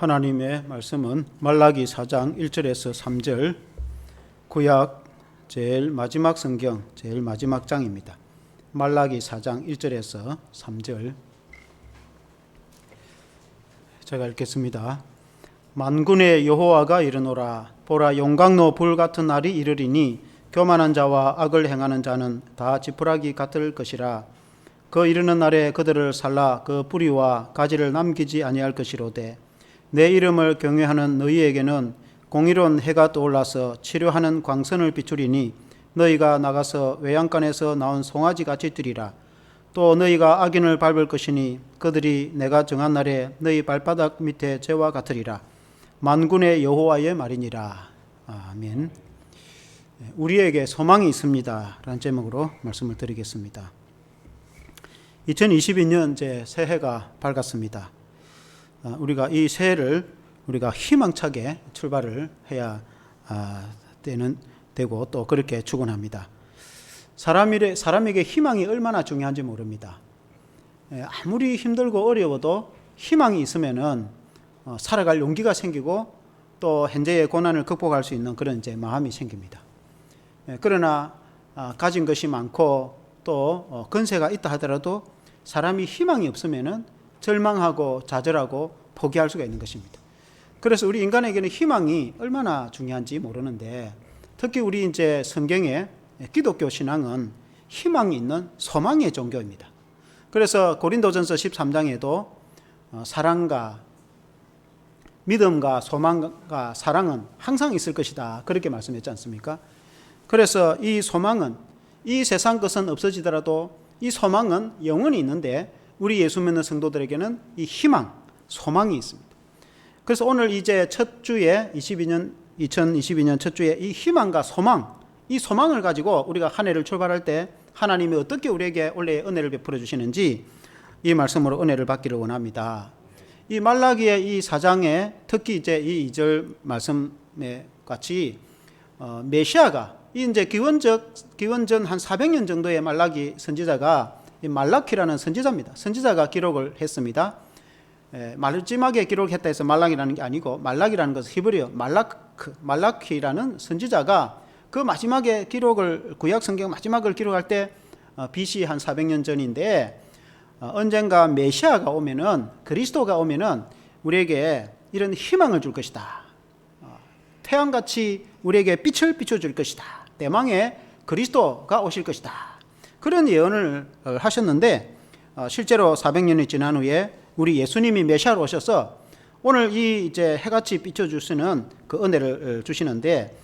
하나님의 말씀은 말라기 4장 1절에서 3절 구약 제일 마지막 성경 제일 마지막 장입니다. 말라기 4장 1절에서 3절 제가 읽겠습니다. 만군의 여호와가 이르노라 보라 용광로 불 같은 날이 이르리니 교만한 자와 악을 행하는 자는 다 지푸라기 같을 것이라 그 이르는 날에 그들을 살라 그 뿌리와 가지를 남기지 아니할 것이로되 내 이름을 경외하는 너희에게는 공의로운 해가 떠올라서 치료하는 광선을 비추리니 너희가 나가서 외양간에서 나온 송아지 같이 뛰리라. 또 너희가 악인을 밟을 것이니 그들이 내가 정한 날에 너희 발바닥 밑에 재와 같으리라. 만군의 여호와의 말이니라. 아멘. 우리에게 소망이 있습니다. 라는 제목으로 말씀을 드리겠습니다. 2022년 제 새해가 밝았습니다. 아, 우리가 이 새해를 우리가 희망차게 출발을 해야 아, 되는 되고 또 그렇게. 사람이 사람에게 희망이 얼마나 중요한지 모릅니다. 예, 아무리 힘들고 어려워도 희망이 있으면은 어, 살아갈 용기가 생기고 또 현재의 고난을 극복할 수 있는 그런 이제 마음이 생깁니다. 예, 그러나 아, 가진 것이 많고 또 어, 건세가 있다 하더라도 사람이 희망이 없으면은 절망하고 좌절하고 포기할 수가 있는 것입니다. 그래서 우리 인간에게는 희망이 얼마나 중요한지 모르는데 특히 우리 이제 성경에 기독교 신앙은 희망이 있는 소망의 종교입니다. 그래서 고린도전서 13장에도 어, 사랑과 믿음과 소망과 사랑은 항상 있을 것이다. 그렇게 말씀했지 않습니까? 그래서 이 소망은 이 세상 것은 없어지더라도 이 소망은 영원히 있는데 우리 예수 믿는 성도들에게는 이 희망, 소망이 있습니다. 그래서 오늘 이제 첫 주에 22년 2022년 첫 주에 이 희망과 소망, 이 소망을 가지고 우리가 한 해를 출발할 때 하나님이 어떻게 우리에게 원래 은혜를 베풀어 주시는지 이 말씀으로 은혜를 받기를 원합니다. 이 말라기의 이 사장에 특히 이제 이 2절 말씀에 같이 어, 메시아가 이 이제 기원적 기원전 한 400년 정도의 말라기 선지자가 이 말라키라는 선지자입니다. 선지자가 기록을 했습니다. 에, 마지막에 기록했다 해서 말락이라는 게 아니고 말락이라는 것은 히브리어 말라크 말라키라는 선지자가 그 마지막에 기록을 구약 성경 마지막을 기록할 때 어, BC 한 400년 전인데 어, 언젠가 메시아가 오면은 그리스도가 오면은 우리에게 이런 희망을 줄 것이다. 어, 태양같이 우리에게 빛을 비춰줄 것이다. 대망의 그리스도가 오실 것이다. 그런 예언을 어, 하셨는데 어, 실제로 400년이 지난 후에 우리 예수님이 메시아로 오셔서 오늘 이 이제 해같이 비춰 주시는 그 은혜를 어, 주시는데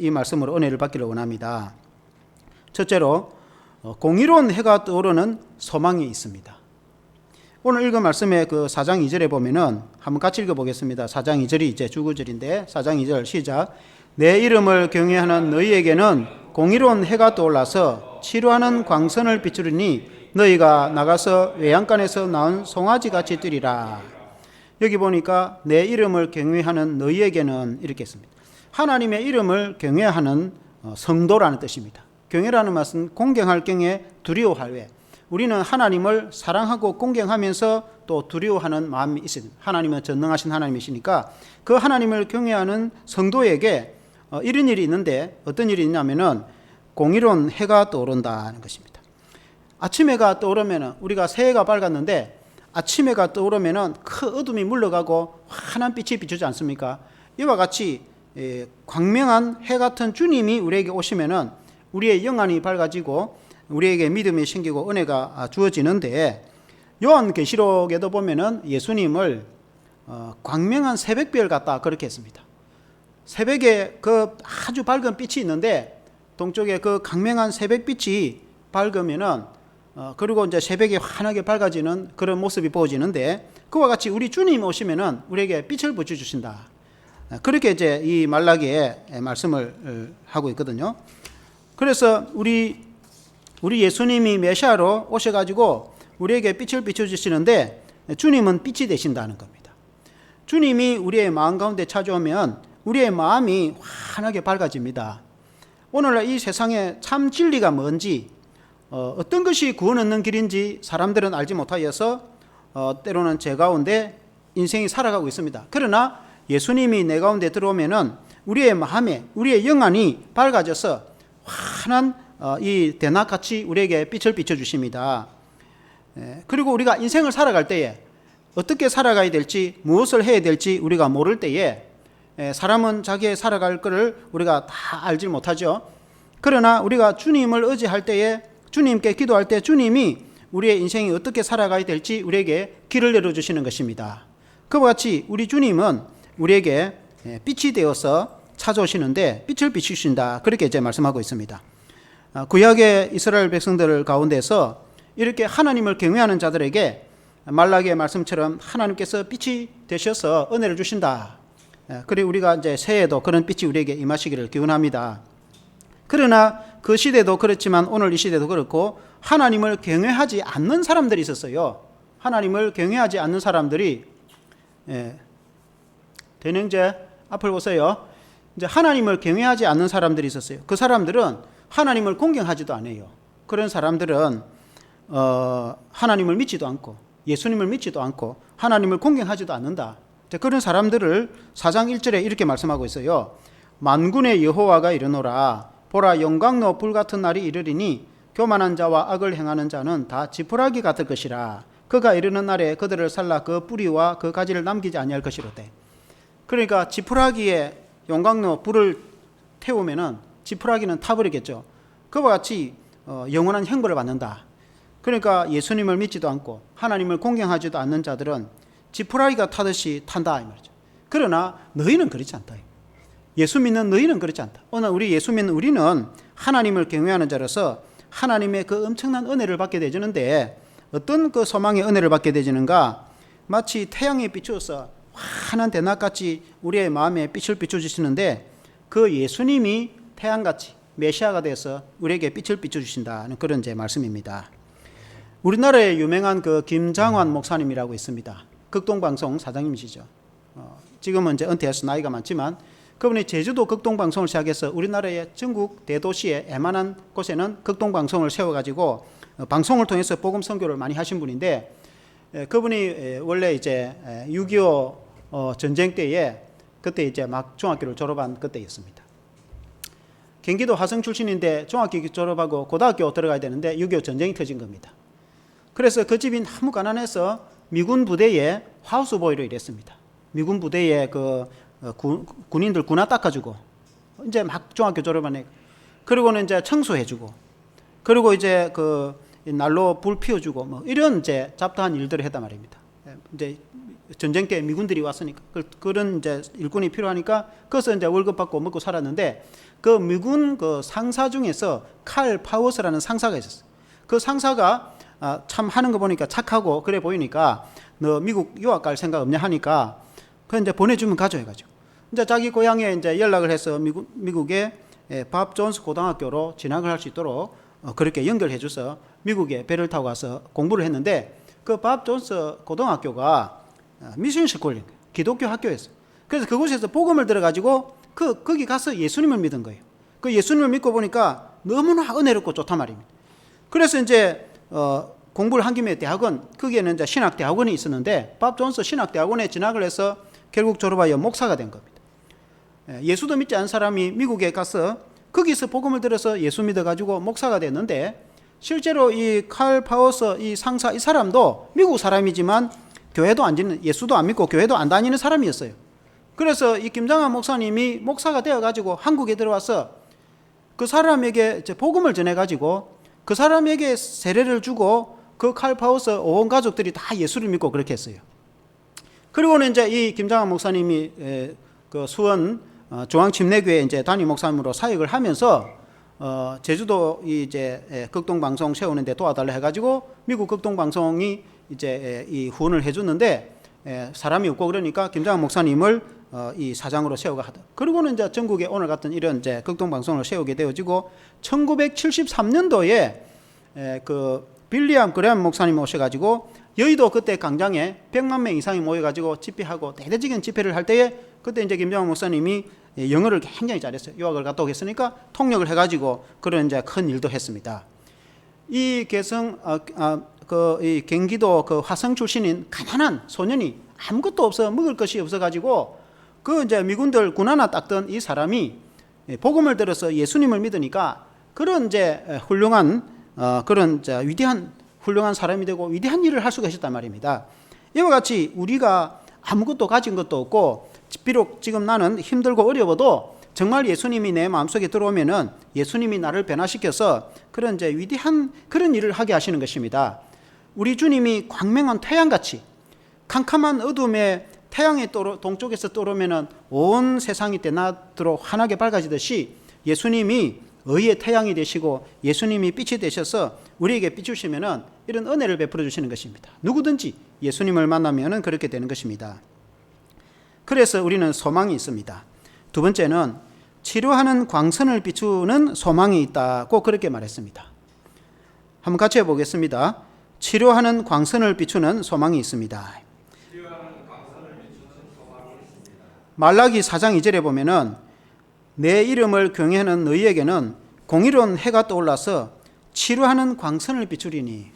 이 말씀으로 은혜를 받기를 원합니다. 첫째로 공의로운 해가 떠오르는 소망이 있습니다. 오늘 읽은 말씀의 그 4장 2절에 보면은 한번 같이 읽어 보겠습니다. 4장 2절이 이제 주구절인데 4장 2절 시작. 내 이름을 경외하는 너희에게는 공의로운 해가 떠올라서 치료하는 광선을 비추리니 너희가 나가서 외양간에서 나온 송아지 같이 뛰리라. 여기 보니까 내 이름을 경외하는 너희에게는 이렇게 했습니다. 하나님의 이름을 경외하는 어, 성도라는 뜻입니다. 경외라는 말은 공경할 경에 두려워할 외. 우리는 하나님을 사랑하고 공경하면서 또 두려워하는 마음이 있습니다. 하나님은 전능하신 하나님이시니까 그 하나님을 경외하는 성도에게 어, 이런 일이 있는데 어떤 일이 있냐면은 공의로운 해가 떠오른다는 것입니다. 아침 해가 떠오르면 우리가 새해가 밝았는데 아침 해가 떠오르면 큰 어둠이 물러가고 환한 빛이 비추지 않습니까? 이와 같이 예, 광명한 해 같은 주님이 우리에게 오시면은 우리의 영안이 밝아지고 우리에게 믿음이 생기고 은혜가 주어지는데 요한 계시록에도 보면은 예수님을 어, 광명한 새벽별 같다 그렇게 했습니다. 새벽에 그 아주 밝은 빛이 있는데 동쪽에 그 강명한 새벽빛이 밝으면은 어, 그리고 이제 새벽에 환하게 밝아지는 그런 모습이 보여지는데 그와 같이 우리 주님 오시면은 우리에게 빛을 붙여 주신다. 그렇게 이제 이 말라기에 말씀을 어, 하고 있거든요. 그래서 우리 우리 예수님이 메시아로 오셔 가지고 우리에게 빛을 비춰 주시는데 주님은 빛이 되신다는 겁니다. 주님이 우리의 마음 가운데 찾아오면 우리의 마음이 환하게 밝아집니다. 오늘날 이 세상에 참 진리가 뭔지 어, 떤 것이 구원 얻는 길인지 사람들은 알지 못하여서 어, 때로는 제 가운데 인생이 살아가고 있습니다. 그러나 예수님이 내 가운데 들어오면은 우리의 마음에 우리의 영안이 밝아져서 환한 어, 이 대낮같이 우리에게 빛을 비춰 주십니다. 예, 그리고 우리가 인생을 살아갈 때에 어떻게 살아가야 될지 무엇을 해야 될지 우리가 모를 때에 예, 사람은 자기의 살아갈 것을 우리가 다 알지 못하죠. 그러나 우리가 주님을 의지할 때에 주님께 기도할 때 주님이 우리의 인생이 어떻게 살아가야 될지 우리에게 길을 내려주시는 것입니다. 그와 같이 우리 주님은 우리에게 예, 빛이 되어서 찾아오시는데 빛을 비추신다. 그렇게 이제 말씀하고 있습니다. 아, 구약의 이스라엘 백성들 가운데서 이렇게 하나님을 경외하는 자들에게 말라기의 말씀처럼 하나님께서 빛이 되셔서 은혜를 주신다. 예, 그리고 우리가 이제 새해에도 그런 빛이 우리에게 임하시기를 기원합니다. 그러나 그 시대도 그렇지만 오늘 이 시대도 그렇고 하나님을 경외하지 않는 사람들이 있었어요. 하나님을 경외하지 않는 사람들이 예, 대능제 앞을 보세요. 이제 하나님을 경외하지 않는 사람들이 있었어요. 그 사람들은 하나님을 공경하지도 않아요. 그런 사람들은 어, 하나님을 믿지도 않고 예수님을 믿지도 않고 하나님을 공경하지도 않는다. 그런 사람들을 사장 1절에 이렇게 말씀하고 있어요. 만군의 여호와가 이르노라 보라 영광로 불 같은 날이 이르리니 교만한 자와 악을 행하는 자는 다 지푸라기 같을 것이라 그가 이르는 날에 그들을 살라 그 뿌리와 그 가지를 남기지 아니할 것이로되 그러니까 지푸라기에 영광로 불을 태우면은 지푸라기는 타버리겠죠. 그와 같이 어, 영원한 형벌을 받는다. 그러니까 예수님을 믿지도 않고 하나님을 공경하지도 않는 자들은 지푸라기가 타듯이 탄다 이 말이죠. 그러나 너희는 그렇지 않다. 예수 믿는 너희는 그렇지 않다. 오늘 우리 예수 믿는 우리는 하나님을 경외하는 자로서 하나님의 그 엄청난 은혜를 받게 되지는데 어떤 그 소망의 은혜를 받게 되지는가? 마치 태양이 비추어서 환한 대낮같이 우리의 마음에 빛을 비춰주시는데 그 예수님이 태양같이 메시아가 돼서 우리에게 빛을 비춰주신다는 그런 제 말씀입니다. 우리나라에 유명한 그 김장환 목사님이라고 있습니다. 극동방송 사장님이시죠. 어, 지금은 이제 은퇴해서 나이가 많지만 그분이 제주도 극동방송을 시작해서 우리나라의 전국 대도시의 에만한 곳에는 극동방송을 세워가지고 어, 방송을 통해서 복음 선교를 많이 하신 분인데 에, 그분이 에, 원래 이제 6.25 어, 전쟁 때에 그때 이제 막 중학교를 졸업한 그때였습니다. 경기도 화성 출신인데 중학교 졸업하고 고등학교 들어가야 되는데 6.25 전쟁이 터진 겁니다. 그래서 그 집이 너무 가난해서 미군 부대에 하우스보이로 일했습니다. 미군 부대에 그 어, 군, 군인들 군화 닦아주고 이제 막 중학교 졸업한 애 그리고는 이제 청소해주고 그리고 이제 그 날로 불 피워주고 뭐 이런 이제 잡다한 일들을 했단 말입니다. 예, 이제 전쟁 때 미군들이 왔으니까 그, 그런 이제 일꾼이 필요하니까 그래서 이제 월급 받고 먹고 살았는데 그 미군 그 상사 중에서 칼 파워스라는 상사가 있었어요. 그 상사가 아, 참 하는 거 보니까 착하고 그래 보이니까 너 미국 유학 갈 생각 없냐 하니까 그 이제 보내주면 가져 해가지고 이제 자기 고향에 이제 연락을 해서 미국 미국에 예, 밥 존스 고등학교로 진학을 할 수 있도록 어, 그렇게 연결해 줘서 미국에 배를 타고 가서 공부를 했는데 그 밥 존스 고등학교가 미션 스쿨 기독교 학교였어요. 그래서 그곳에서 복음을 들어가지고 그 거기 가서 예수님을 믿은 거예요. 그 예수님을 믿고 보니까 너무나 은혜롭고 좋단 말입니다. 그래서 이제 어, 공부를 한 김에 대학원 거기에는 이제 신학 대학원이 있었는데 밥 존스 신학 대학원에 진학을 해서 결국 졸업하여 목사가 된 겁니다. 예, 예수도 믿지 않은 사람이 미국에 가서 거기서 복음을 들어서 예수 믿어가지고 목사가 됐는데 실제로 이 칼 파워서 이 상사 이 사람도 미국 사람이지만 교회도 안 지는 예수도 안 믿고 교회도 안 다니는 사람이었어요. 그래서 이 김장한 목사님이 목사가 되어가지고 한국에 들어와서 그 사람에게 복음을 전해가지고 그 사람에게 세례를 주고 그 칼파우스 온 가족들이 다 예수를 믿고 그렇게 했어요. 그리고는 이제 이 김장한 목사님이 그 수원 어, 중앙침례교회 이제 담임 목사님으로 사역을 하면서 어 제주도 이제 극동 방송 세우는데 도와달라 해가지고 미국 극동 방송이 이제 이 후원을 해줬는데 사람이 없고 그러니까 김장한 목사님을 어, 이 사장으로 세우가 하다. 그리고는 이제 전국에 오늘 같은 이런 이제 극동 방송을 세우게 되어지고 1973년도에 그 빌리암 그레암 목사님 오셔가지고 여의도 그때 광장에 100만 명 이상이 모여가지고 집회하고 대대적인 집회를 할 때에 그때 이제 김정은 목사님이 영어를 굉장히 잘했어요. 유학을 갔다 오겠으니까 통역을 해가지고 그런 이제 큰 일도 했습니다. 이 개성 아, 아, 그이 경기도 그 화성 출신인 가난한 소년이 아무것도 없어 먹을 것이 없어 가지고 그 이제 미군들 군 하나 닦던 이 사람이 예, 복음을 들어서 예수님을 믿으니까 그런 이제 훌륭한 어, 그런 이제 위대한 훌륭한 사람이 되고 위대한 일을 할 수가 있었단 말입니다. 이와 같이 우리가 아무것도 가진 것도 없고 비록 지금 나는 힘들고 어려워도 정말 예수님이 내 마음속에 들어오면은 예수님이 나를 변화시켜서 그런 이제 위대한 그런 일을 하게 하시는 것입니다. 우리 주님이 광명한 태양같이 캄캄한 어둠에 태양이 떠로, 동쪽에서 떠오르면은 온 세상이 대낮으로 환하게 밝아지듯이 예수님이 의의 태양이 되시고 예수님이 빛이 되셔서 우리에게 비추시면은 이런 은혜를 베풀어 주시는 것입니다. 누구든지 예수님을 만나면은 그렇게 되는 것입니다. 그래서 우리는 소망이 있습니다. 두 번째는 치료하는 광선을 비추는 소망이 있다고 그렇게 말했습니다. 한번 같이 해보겠습니다. 치료하는 광선을 비추는 소망이 있습니다. 말라기 4장 2절에 보면은 내 이름을 경외하는 너희에게는 공의로운 해가 떠올라서 치료하는 광선을 비추리니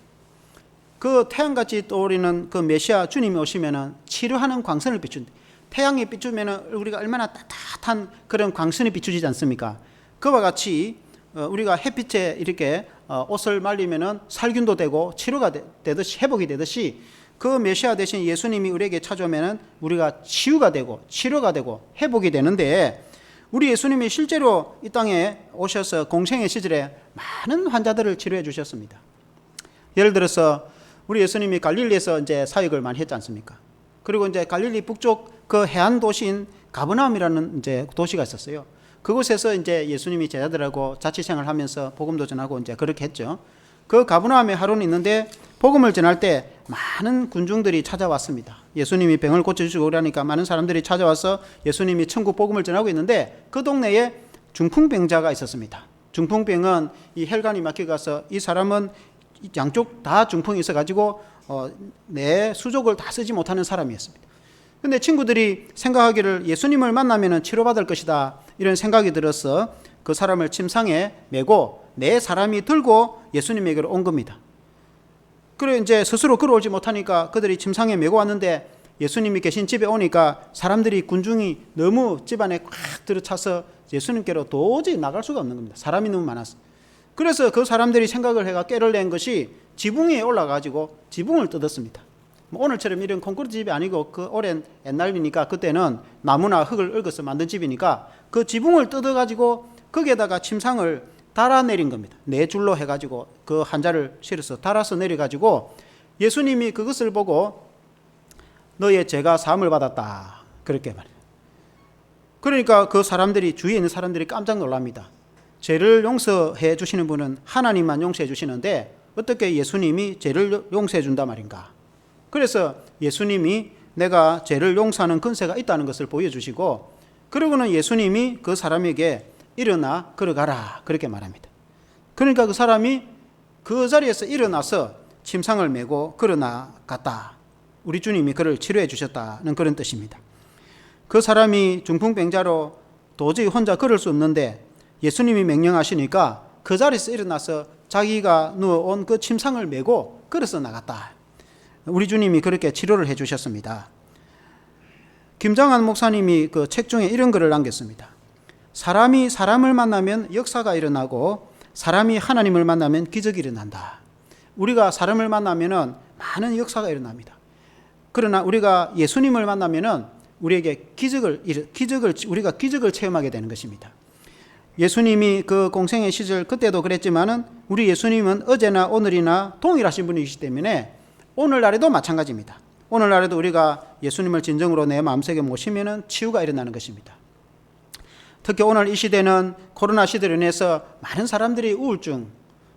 그 태양같이 떠오르는 그 메시아 주님이 오시면은 치료하는 광선을 비춘다. 태양이 비추면은 우리가 얼마나 따뜻한 그런 광선이 비추지 않습니까? 그와 같이 어, 우리가 햇빛에 이렇게 어, 옷을 말리면은 살균도 되고 치료가 되듯이 회복이 되듯이 그 메시아 대신 예수님이 우리에게 찾아오면은 우리가 치유가 되고 치료가 되고 회복이 되는데 우리 예수님이 실제로 이 땅에 오셔서 공생의 시절에 많은 환자들을 치료해 주셨습니다. 예를 들어서 우리 예수님이 갈릴리에서 이제 사역을 많이 했지 않습니까? 그리고 이제 갈릴리 북쪽 그 해안 도시인 가브나움이라는 이제 도시가 있었어요. 그곳에서 이제 예수님이 제자들하고 자취 생활 하면서 복음도 전하고 이제 그렇게 했죠. 그 가브나움에 하루는 있는데 복음을 전할 때 많은 군중들이 찾아왔습니다. 예수님이 병을 고쳐주시고 그러니까 많은 사람들이 찾아와서 예수님이 천국 복음을 전하고 있는데 그 동네에 중풍병자가 있었습니다. 중풍병은 이 혈관이 막혀가서 이 사람은 양쪽 다 중풍이 있어가지고 어, 내 수족을 다 쓰지 못하는 사람이었습니다. 근데 친구들이 생각하기를 예수님을 만나면 치료받을 것이다. 이런 생각이 들어서 그 사람을 침상에 메고 내 사람이 들고 예수님에게로 온 겁니다. 그래 이제 스스로 걸어오지 못하니까 그들이 침상에 메고 왔는데 예수님이 계신 집에 오니까 사람들이 군중이 너무 집안에 꽉 들어차서 예수님께로 도저히 나갈 수가 없는 겁니다. 사람이 너무 많았어. 그래서 그 사람들이 생각을 해가 깨를 낸 것이 지붕 위에 올라가지고 지붕을 뜯었습니다. 뭐 오늘처럼 이런 콘크리트 집이 아니고 그 오랜 옛날이니까 그때는 나무나 흙을 얽어서 만든 집이니까 그 지붕을 뜯어가지고 거기에다가 침상을 달아 내린 겁니다. 네 줄로 해가지고 그 한자를 실어서 달아서 내려가지고 예수님이 그것을 보고 너의 죄가 사함을 받았다. 그렇게 말해요. 그러니까 그 사람들이 주위에 있는 사람들이 깜짝 놀랍니다. 죄를 용서해 주시는 분은 하나님만 용서해 주시는데 어떻게 예수님이 죄를 용서해 준다 말인가? 그래서 예수님이 내가 죄를 용서하는 근세가 있다는 것을 보여주시고 그러고는 예수님이 그 사람에게 일어나 걸어가라 그렇게 말합니다. 그러니까 그 사람이 그 자리에서 일어나서 침상을 메고 걸어나 갔다. 우리 주님이 그를 치료해 주셨다는 그런 뜻입니다. 그 사람이 중풍병자로 도저히 혼자 걸을 수 없는데 예수님이 명령하시니까 그 자리에서 일어나서 자기가 누워온 그 침상을 메고 걸어서 나갔다. 우리 주님이 그렇게 치료를 해 주셨습니다. 김장한 목사님이 그 책 중에 이런 글을 남겼습니다. 사람이 사람을 만나면 역사가 일어나고 사람이 하나님을 만나면 기적이 일어난다. 우리가 사람을 만나면은 많은 역사가 일어납니다. 그러나 우리가 예수님을 만나면은 우리에게 기적을 기적을 우리가 기적을 체험하게 되는 것입니다. 예수님이 그 공생의 시절 그때도 그랬지만은 우리 예수님은 어제나 오늘이나 동일하신 분이시기 때문에 오늘날에도 마찬가지입니다. 오늘날에도 우리가 예수님을 진정으로 내 마음속에 모시면은 치유가 일어나는 것입니다. 특히 오늘 이 시대는 코로나 시대로 인해서 많은 사람들이 우울증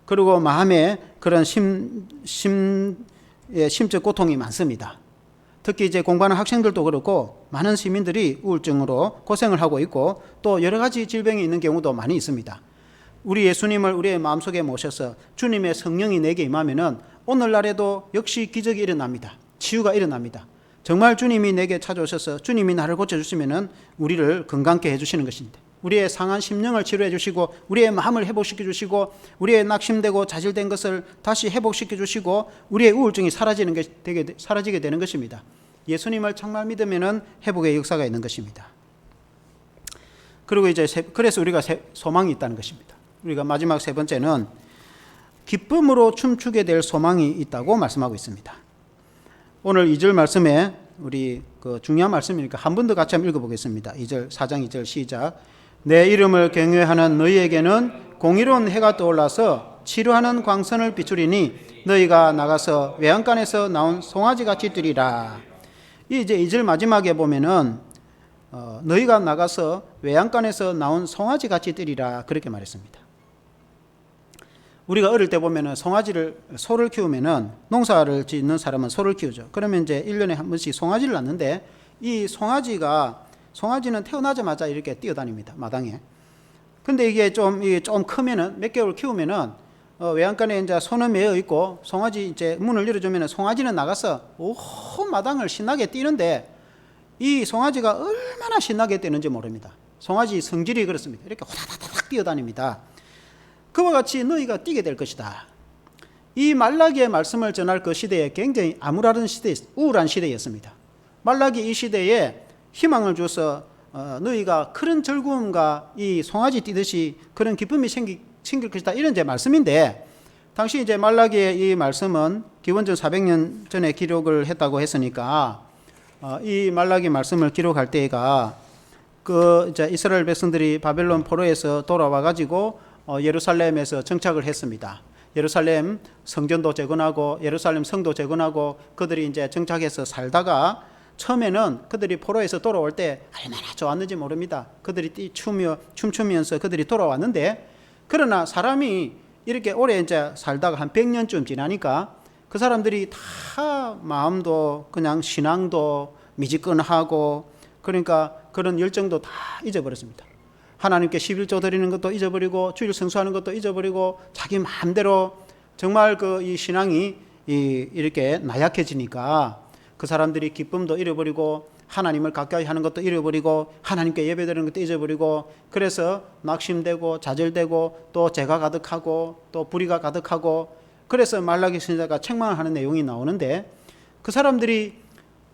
그리고 마음에 그런 심, 심, 예, 심적 고통이 많습니다. 특히 이제 공부하는 학생들도 그렇고 많은 시민들이 우울증으로 고생을 하고 있고 또 여러 가지 질병이 있는 경우도 많이 있습니다. 우리 예수님을 우리의 마음속에 모셔서 주님의 성령이 내게 임하면은 오늘날에도 역시 기적이 일어납니다. 치유가 일어납니다. 정말 주님이 내게 찾아오셔서 주님이 나를 고쳐주시면은 우리를 건강케 해주시는 것인데 우리의 상한 심령을 치료해 주시고 우리의 마음을 회복시켜 주시고 우리의 낙심되고 자질된 것을 다시 회복시켜 주시고 우리의 우울증이 사라지는 게 되게 사라지게 되는 것입니다. 예수님을 정말 믿으면은 회복의 역사가 있는 것입니다. 그리고 이제 세, 그래서 우리가 세, 소망이 있다는 것입니다. 우리가 마지막 세 번째는 기쁨으로 춤추게 될 소망이 있다고 말씀하고 있습니다. 오늘 2절 말씀에 우리 그 중요한 말씀이니까 한 번 더 같이 한번 읽어보겠습니다. 2절 4장 2절 시작. 내 이름을 경외하는 너희에게는 공의로운 해가 떠올라서 치료하는 광선을 비추리니 너희가 나가서 외양간에서 나온 송아지 같이 뛰리라. 이 이제 2절 마지막에 보면은 어, 너희가 나가서 외양간에서 나온 송아지 같이 뛰리라 그렇게 말했습니다. 우리가 어릴 때 보면은 송아지를 소를 키우면은 농사를 짓는 사람은 소를 키우죠. 그러면 이제 1년에 한 번씩 송아지를 낳는데 이 송아지가 송아지는 태어나자마자 이렇게 뛰어다닙니다. 마당에. 근데 이게 좀 이게 좀 크면은 몇 개월 키우면은 어, 외양간에 이제 손은 매어 있고 송아지 이제 문을 열어주면은 송아지는 나가서 오 마당을 신나게 뛰는데 이 송아지가 얼마나 신나게 뛰는지 모릅니다. 송아지 성질이 그렇습니다. 이렇게 호다다닥 뛰어다닙니다. 그와 같이 너희가 뛰게 될 것이다. 이 말라기의 말씀을 전할 그 시대에 굉장히 암울한 시대, 우울한 시대였습니다. 말라기 이 시대에 희망을 줘서 어, 너희가 그런 즐거움과 이 송아지 뛰듯이 그런 기쁨이 생기, 생길 것이다. 이런 제 말씀인데 당시 이제 말라기의 이 말씀은 기원전 400년 전에 기록을 했다고 했으니까 어, 이 말라기 말씀을 기록할 때가 그 이제 이스라엘 백성들이 바벨론 포로에서 돌아와 가지고 어, 예루살렘에서 정착을 했습니다. 예루살렘 성전도 재건하고 예루살렘 성도 재건하고 그들이 이제 정착해서 살다가 처음에는 그들이 포로에서 돌아올 때 얼마나 좋았는지 모릅니다. 그들이 뛰 추며 춤추면서 그들이 돌아왔는데 그러나 사람이 이렇게 오래 이제 살다가 한 100년쯤 지나니까 그 사람들이 다 마음도 그냥 신앙도 미지근하고 그러니까 그런 열정도 다 잊어버렸습니다. 하나님께 11조 드리는 것도 잊어버리고 주일 성수하는 것도 잊어버리고 자기 마음대로 정말 그 이 신앙이 이 이렇게 나약해지니까 그 사람들이 기쁨도 잃어버리고 하나님을 가까이 하는 것도 잃어버리고 하나님께 예배드리는 것도 잊어버리고 그래서 낙심되고 좌절되고 또 죄가 가득하고 또 불의가 가득하고 그래서 말라기 선지자가 책망을 하는 내용이 나오는데 그 사람들이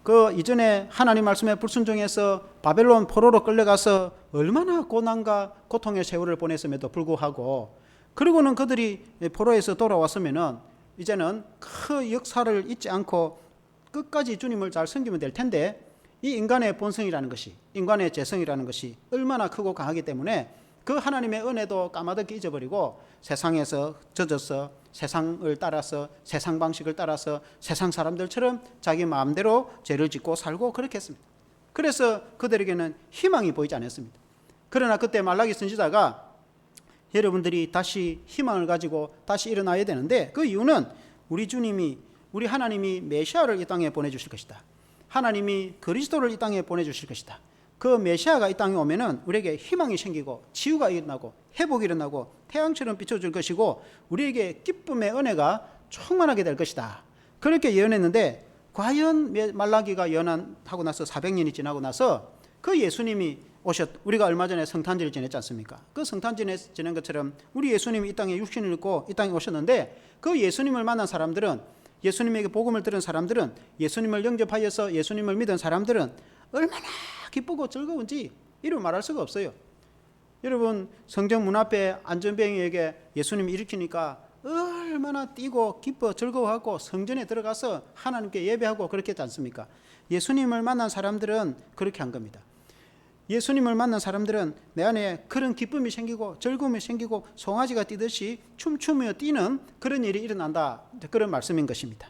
그 이전에 하나님 말씀에 불순종해서 바벨론 포로로 끌려가서 얼마나 고난과 고통의 세월을 보냈음에도 불구하고 그리고는 그들이 포로에서 돌아왔으면은 이제는 그 역사를 잊지 않고 끝까지 주님을 잘 섬기면 될 텐데 이 인간의 본성이라는 것이 인간의 재성이라는 것이 얼마나 크고 강하기 때문에 그 하나님의 은혜도 까마득히 잊어버리고 세상에서 젖어서 세상을 따라서 세상 방식을 따라서 세상 사람들처럼 자기 마음대로 죄를 짓고 살고 그렇게 했습니다. 그래서 그들에게는 희망이 보이지 않았습니다. 그러나 그때 말라기 선지자가 여러분들이 다시 희망을 가지고 다시 일어나야 되는데 그 이유는 우리 주님이 우리 하나님이 메시아를 이 땅에 보내주실 것이다. 하나님이 그리스도를 이 땅에 보내주실 것이다. 그 메시아가 이 땅에 오면은 우리에게 희망이 생기고 치유가 일어나고 회복이 일어나고 태양처럼 비춰줄 것이고 우리에게 기쁨의 은혜가 충만하게 될 것이다. 그렇게 예언했는데 과연 말라기가 예언하고 나서 400년이 지나고 나서 그 예수님이 오셨 우리가 얼마 전에 성탄절을 지냈지 않습니까? 그 성탄절 지낸 것처럼 우리 예수님이 이 땅에 육신을 입고 이 땅에 오셨는데 그 예수님을 만난 사람들은 예수님에게 복음을 들은 사람들은 예수님을 영접하여서 예수님을 믿은 사람들은 얼마나 기쁘고 즐거운지 이루 말할 수가 없어요. 여러분 성경 문 앞에 안전병에게 예수님이 일으키니까 얼마나 뛰고 기뻐 즐거워하고 성전에 들어가서 하나님께 예배하고 그렇게 했지 않습니까? 예수님을 만난 사람들은 그렇게 한 겁니다. 예수님을 만난 사람들은 내 안에 그런 기쁨이 생기고 즐거움이 생기고 송아지가 뛰듯이 춤추며 뛰는 그런 일이 일어난다. 그런 말씀인 것입니다.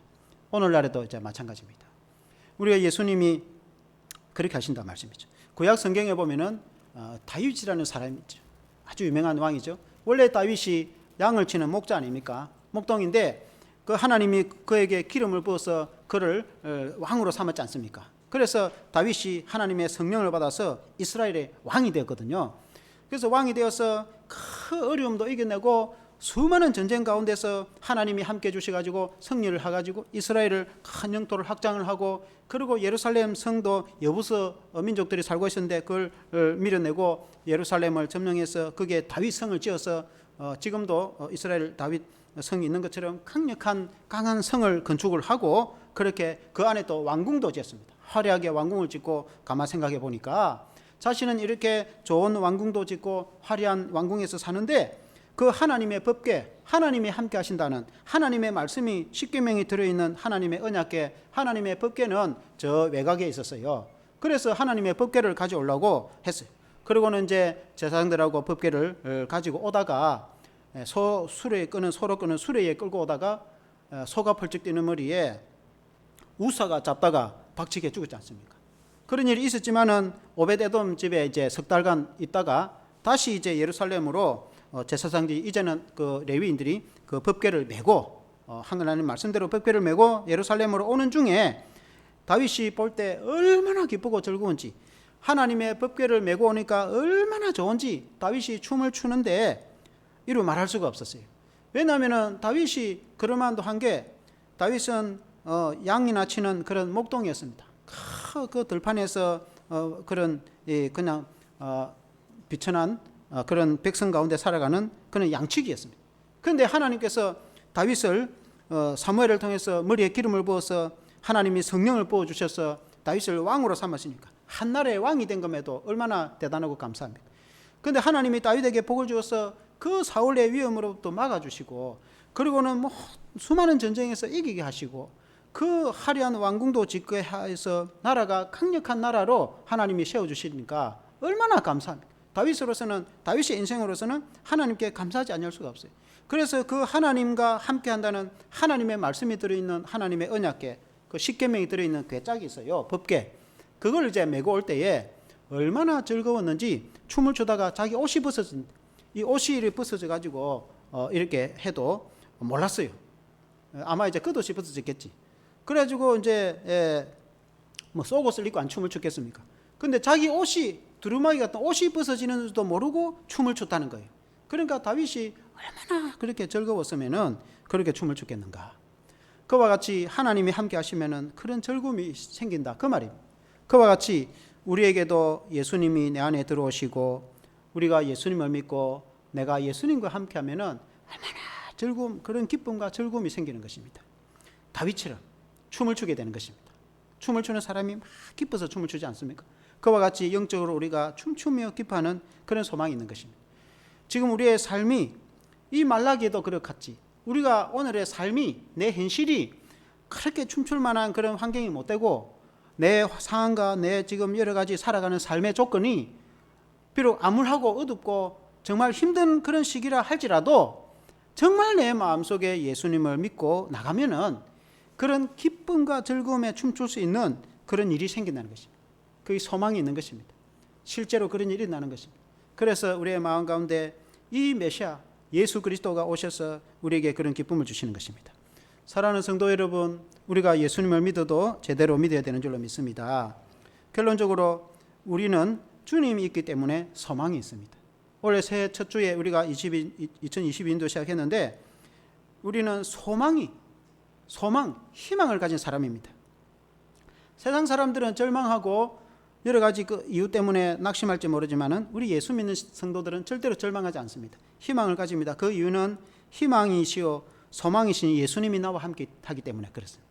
오늘날에도 이제 마찬가지입니다. 우리가 예수님이 그렇게 하신다 말씀이죠. 구약 성경에 보면은 어, 다윗이라는 사람이 있죠. 아주 유명한 왕이죠. 원래 다윗이 양을 치는 목자 아닙니까? 목동인데 그 하나님이 그에게 기름을 부어서 그를 어, 왕으로 삼았지 않습니까? 그래서 다윗이 하나님의 성령을 받아서 이스라엘의 왕이 되었거든요. 그래서 왕이 되어서 그 어려움도 이겨내고 수많은 전쟁 가운데서 하나님이 함께 주셔 가지고 승리를 해가지고 이스라엘을 큰 영토를 확장을 하고 그리고 예루살렘 성도 여부서 민족들이 살고 있었는데 그걸 밀어내고 예루살렘을 점령해서 그게 다윗 성을 지어서 어, 지금도 어, 이스라엘 다윗 성이 있는 것처럼 강력한 강한 성을 건축을 하고 그렇게 그 안에 또 왕궁도 지었습니다. 화려하게 왕궁을 짓고 가만 생각해 보니까 자신은 이렇게 좋은 왕궁도 짓고 화려한 왕궁에서 사는데 그 하나님의 법궤, 하나님이 함께 하신다는 하나님의 말씀이 십계명이 들어있는 하나님의 언약궤, 하나님의 법궤는 저 외곽에 있었어요. 그래서 하나님의 법궤를 가져오려고 했어요. 그리고는 이제 제사장들하고 법궤를 어, 가지고 오다가 예, 소 수레에 끄는 소로 끄는 수레에 끌고 오다가 어, 소가 펄쩍 뛰는 머리에 우사가 잡다가 박치게 죽었지 않습니까? 그런 일이 있었지만은 오베데돔 집에 이제 석 달간 있다가 다시 이제 예루살렘으로 어, 제사장들이 이제는 그 레위인들이 그 법궤를 메고 어, 하나님 말씀대로 법궤를 메고 예루살렘으로 오는 중에 다윗이 볼 때 얼마나 기쁘고 즐거운지 하나님의 법궤를 메고 오니까 얼마나 좋은지 다윗이 춤을 추는데 이루 말할 수가 없었어요. 왜냐하면은 다윗이 그럴만도 한 게 다윗은 어, 양이나 치는 그런 목동이었습니다. 크, 그 들판에서 어, 그런 예, 그냥 어, 비천한 어, 그런 백성 가운데 살아가는 그런 양치기였습니다. 그런데 하나님께서 다윗을 어, 사무엘을 통해서 머리에 기름을 부어서 하나님이 성령을 부어 주셔서 다윗을 왕으로 삼았으니까 한 나라의 왕이 된 것에도 얼마나 대단하고 감사합니다. 그런데 하나님이 다윗에게 복을 주어서 그 사울의 위험으로부터 막아주시고 그리고는 뭐 수많은 전쟁에서 이기게 하시고 그 화려한 왕궁도 짓게 해서 나라가 강력한 나라로 하나님이 세워주시니까 얼마나 감사합니다. 다윗으로서는 다윗의 인생으로서는 하나님께 감사하지 않을 수가 없어요. 그래서 그 하나님과 함께 한다는 하나님의 말씀이 들어 있는 하나님의 언약궤, 그 십계명이 들어 있는 궤짝이 있어요. 법궤. 그걸 이제 메고 올 때에 얼마나 즐거웠는지 춤을 추다가 자기 옷이 벗어진 이 옷이 벗어져 가지고 어, 이렇게 해도 몰랐어요. 아마 이제 끝옷이 벗어졌겠지. 그래가지고 이제 예, 뭐 속옷을 입고 안 춤을 췄겠습니까? 근데 자기 옷이 두루마기 같은 옷이 벗어지는 줄도 모르고 춤을 췄다는 거예요. 그러니까 다윗이 얼마나 그렇게 즐거웠으면은 그렇게 춤을 췄겠는가. 그와 같이 하나님이 함께 하시면은 그런 즐거움이 생긴다. 그 말입니다. 그와 같이 우리에게도 예수님이 내 안에 들어오시고 우리가 예수님을 믿고 내가 예수님과 함께 하면은 얼마나 즐거움, 그런 기쁨과 즐거움이 생기는 것입니다. 다윗처럼 춤을 추게 되는 것입니다. 춤을 추는 사람이 막 기뻐서 춤을 추지 않습니까? 그와 같이 영적으로 우리가 춤추며 기뻐하는 그런 소망이 있는 것입니다. 지금 우리의 삶이 이 말라기에도 그렇같이 우리가 오늘의 삶이 내 현실이 그렇게 춤출 만한 그런 환경이 못 되고 내 상황과 내 지금 여러 가지 살아가는 삶의 조건이 비록 암울하고 어둡고 정말 힘든 그런 시기라 할지라도 정말 내 마음속에 예수님을 믿고 나가면은 그런 기쁨과 즐거움에 춤출 수 있는 그런 일이 생긴다는 것입니다. 그게 소망이 있는 것입니다. 실제로 그런 일이 나는 것입니다. 그래서 우리의 마음 가운데 이 메시아 예수 그리스도가 오셔서 우리에게 그런 기쁨을 주시는 것입니다. 사랑하는 성도 여러분, 우리가 예수님을 믿어도 제대로 믿어야 되는 줄로 믿습니다. 결론적으로 우리는 주님이 있기 때문에 소망이 있습니다. 올해 새해 첫 주에 우리가 20, 2022년도 시작했는데 우리는 소망이 소망, 희망을 가진 사람입니다. 세상 사람들은 절망하고 여러 가지 그 이유 때문에 낙심할지 모르지만은 우리 예수 믿는 성도들은 절대로 절망하지 않습니다. 희망을 가집니다. 그 이유는 희망이시요 소망이신 예수님이 나와 함께 하기 때문에 그렇습니다.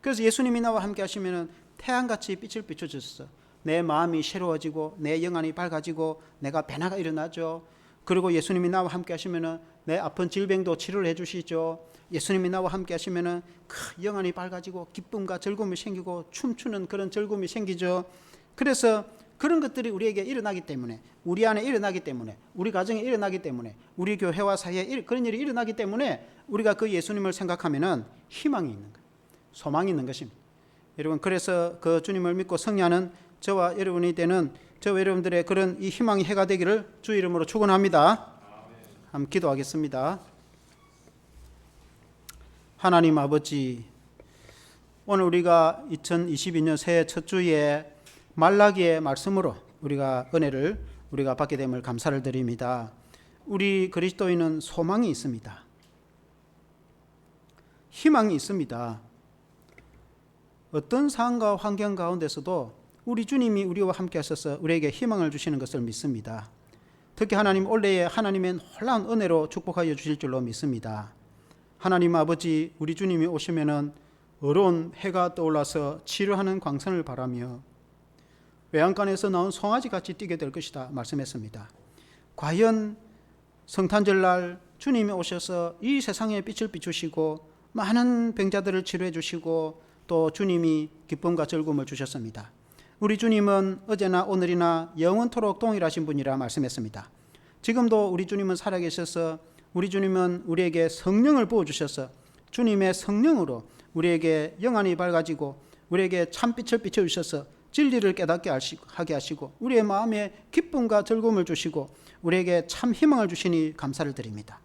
그래서 예수님이 나와 함께 하시면은 태양같이 빛을 비춰주셔서 내 마음이 새로워지고 내 영안이 밝아지고 내가 변화가 일어나죠. 그리고 예수님이 나와 함께 하시면은 내 아픈 질병도 치료를 해주시죠. 예수님이 나와 함께 하시면은 그 영안이 밝아지고 기쁨과 즐거움이 생기고 춤추는 그런 즐거움이 생기죠. 그래서 그런 것들이 우리에게 일어나기 때문에 우리 안에 일어나기 때문에 우리 가정에 일어나기 때문에 우리 교회와 사이에 그런 일이 일어나기 때문에 우리가 그 예수님을 생각하면은 희망이 있는 거예요. 소망이 있는 것입니다. 여러분 그래서 그 주님을 믿고 성리하는 저와 여러분이 되는 저와 여러분들의 그런 이 희망의 해가 되기를 주 이름으로 축원합니다. 한번 기도하겠습니다. 하나님 아버지 오늘 우리가 2022년 새해 첫 주에 말라기의 말씀으로 우리가 은혜를 우리가 받게 됨을 감사를 드립니다. 우리 그리스도인은 소망이 있습니다. 희망이 있습니다. 어떤 상황과 환경 가운데서도 우리 주님이 우리와 함께 하셔서 우리에게 희망을 주시는 것을 믿습니다. 특히 하나님 올해에 하나님의 놀라운 은혜로 축복하여 주실 줄로 믿습니다. 하나님 아버지 우리 주님이 오시면은 어려운 해가 떠올라서 치료하는 광선을 바라며 외양간에서 나온 송아지 같이 뛰게 될 것이다 말씀했습니다. 과연 성탄절날 주님이 오셔서 이 세상에 빛을 비추시고 많은 병자들을 치료해 주시고 또 주님이 기쁨과 즐거움을 주셨습니다. 우리 주님은 어제나 오늘이나 영원토록 동일하신 분이라 말씀했습니다. 지금도 우리 주님은 살아계셔서 우리 주님은 우리에게 성령을 부어 주셔서 주님의 성령으로 우리에게 영안이 밝아지고 우리에게 참빛을 비춰 주셔서 진리를 깨닫게 하게 하시고 우리의 마음에 기쁨과 즐거움을 주시고 우리에게 참 희망을 주시니 감사를 드립니다.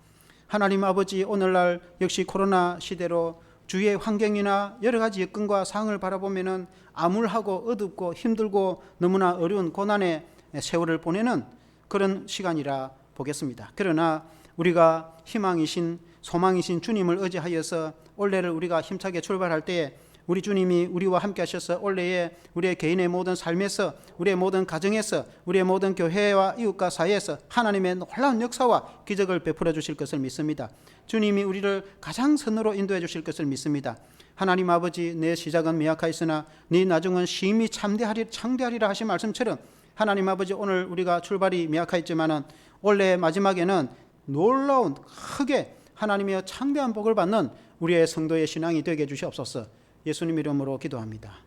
하나님 아버지 오늘날 역시 코로나 시대로 주위의 환경이나 여러 가지 여건과 상황을 바라보면은 암울하고 어둡고 힘들고 너무나 어려운 고난의 세월을 보내는 그런 시간이라 보겠습니다. 그러나 우리가 희망이신 소망이신 주님을 의지하여서 올해를 우리가 힘차게 출발할 때에 우리 주님이 우리와 함께 하셔서 올해에 우리의 개인의 모든 삶에서 우리의 모든 가정에서 우리의 모든 교회와 이웃과 사이에서 하나님의 놀라운 역사와 기적을 베풀어 주실 것을 믿습니다. 주님이 우리를 가장 선으로 인도해 주실 것을 믿습니다. 하나님 아버지 내 시작은 미약하였으나 네 나중은 심히 참대하리 창대하리라 하신 말씀처럼 하나님 아버지 오늘 우리가 출발이 미약하였지만은 올해 마지막에는 놀라운 크게 하나님의 창대한 복을 받는 우리의 성도의 신앙이 되게 해 주시옵소서. 예수님 이름으로 기도합니다.